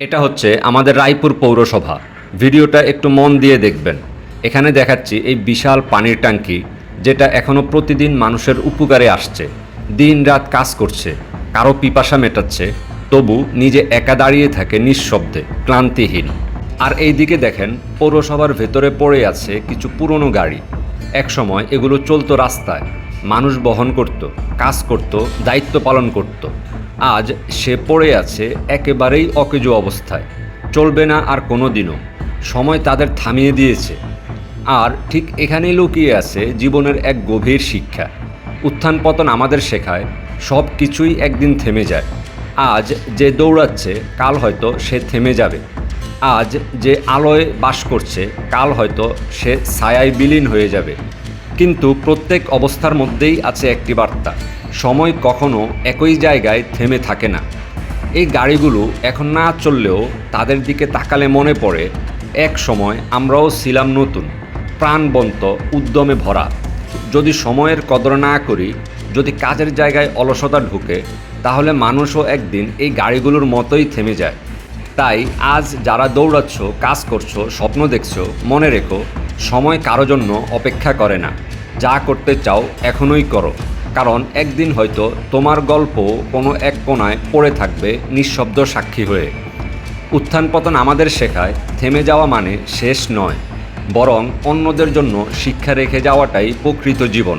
এটা হচ্ছে আমাদের রায়পুর পৌরসভা। ভিডিওটা একটু মন দিয়ে দেখবেন। এখানে দেখাচ্ছি এই বিশাল পানির ট্যাঙ্কি, যেটা এখনও প্রতিদিন মানুষের উপকারে আসছে। দিন রাত কাজ করছে, কারও পিপাসা মেটাচ্ছে, তবু নিজে একা দাঁড়িয়ে থাকে নিঃশব্দে, ক্লান্তিহীন। আর এইদিকে দেখেন, পৌরসভার ভেতরে পড়ে আছে কিছু পুরনো গাড়ি। একসময় এগুলো চলতো রাস্তায় মানুষ বহন করত, কাজ করত, দায়িত্ব পালন করত। আজ সে পড়ে আছে একেবারেই অকেজো অবস্থায়। চলবে না আর কোনো দিনও সময় তাদের থামিয়ে দিয়েছে। আর ঠিক এখানেই লুকিয়ে আছে জীবনের এক গভীর শিক্ষা। উত্থান পতন আমাদের শেখায়, সব কিছুই একদিন থেমে যায়। আজ যে দৌড়াচ্ছে, কাল হয়তো সে থেমে যাবে। আজ যে আলোয় বাস করছে, কাল হয়তো সে ছায়ায় বিলীন হয়ে যাবে। কিন্তু প্রত্যেক অবস্থার মধ্যেই আছে একটি বার্তা। সময় কখনো একই জায়গায় থেমে থাকে না। এই গাড়িগুলো এখন না চললেও তাদের দিকে তাকালে মনে পড়ে, এক সময় আমরাও ছিলাম নতুন প্রাণবন্ত উদ্যমে ভরা। যদি সময়ের কদর না করি, যদি কাজের জায়গায় অলসতা ঢুকে, তাহলে মানুষও একদিন এই গাড়িগুলোর মতোই থেমে যায়। তাই আজ যারা দৌড়াচ্ছ, কাজ করছ, স্বপ্ন দেখছ, মনে রেখো সময় কারও জন্য অপেক্ষা করে না। যা করতে চাও এখনই করো। কারণ একদিন হয়তো তোমার গল্প কোনো এক কোনায় পড়ে থাকবে নিঃশব্দ সাক্ষী হয়ে। উত্থান পতন আমাদের শেখায়, থেমে যাওয়া মানে শেষ নয়। বরং অন্যদের জন্য শিক্ষা রেখে যাওয়াটাই প্রকৃত জীবন।